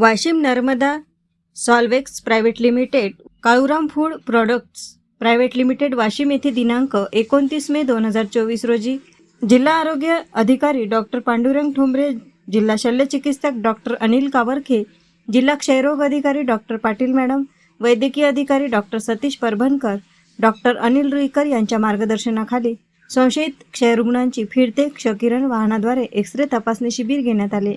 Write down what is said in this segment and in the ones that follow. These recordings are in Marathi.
Washim Narmada Solvex private limited Kaluram food products private limited Washim येथे दिनांक एकोणतीस मे दोन हजार चोवीस रोजी जिल्हा आरोग्य अधिकारी डॉक्टर पांडुरंग ठोंबरे जिल्हा शल्यचिकित्सक डॉक्टर अनिल कावरखे जिल्हा क्षयरोग अधिकारी डॉक्टर पाटील मॅडम वैद्यकीय अधिकारी डॉक्टर सतीश परभणकर डॉक्टर अनिल रुईकर यांच्या मार्गदर्शनाखाली संशयित क्षयरुग्णांची फिरते क्षकिरण वाहनाद्वारे एक्सरे तपासणी शिबिर घेण्यात आले.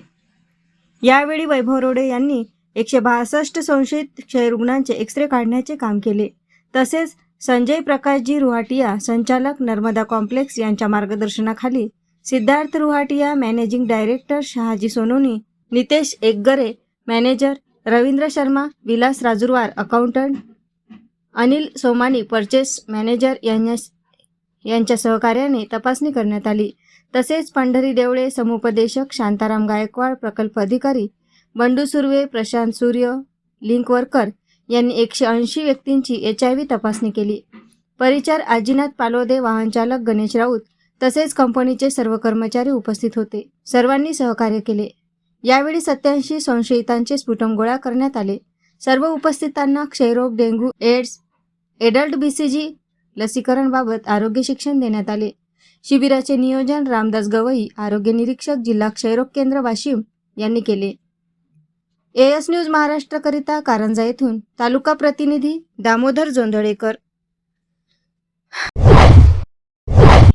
यावेळी वैभव रोडे यांनी एकशे बासष्ट संशयित क्षयरुग्णांचे एक्सरे काढण्याचे काम केले. तसेच संजय प्रकाशजी रुहाटिया संचालक नर्मदा कॉम्प्लेक्स यांच्या मार्गदर्शनाखाली Siddharth Ruhatia managing director Shahaji Sononi Nitesh Ekgare manager Ravindra Sharma Vilas Rajurwar accountant Anil Somani purchase manager यांच्या यांच्या सहकार्याने तपासणी करण्यात आली. तसेच पंढरी देवळे समुपदेशक शांताराम गायकवाड प्रकल्प अधिकारी बंडू सुर्वे प्रशांत सूर्य लिंकवरकर यांनी एकशे ऐंशी व्यक्तींची एच आय व्ही तपासणी केली. परिचार आजीनाथ पालोदे वाहनचालक गणेश राऊत तसेच कंपनीचे सर्व कर्मचारी उपस्थित होते. सर्वांनी सहकार्य केले. यावेळी सत्याऐंशी संशयितांचे स्फुटम गोळा करण्यात आले. सर्व उपस्थितांना क्षयरोग डेंग्यू एड्स एडल्ट बीसीजी लसीकरणबाबत आरोग्य शिक्षण देण्यात आले. शिबिराचे नियोजन रामदास गवई आरोग्य निरीक्षक जिल्हा क्षयरोग केंद्र वाशिम यांनी केले. एएस न्यूज महाराष्ट्रकरिता कारंजा येथून तालुका प्रतिनिधी दामोदर जोंधळेकर.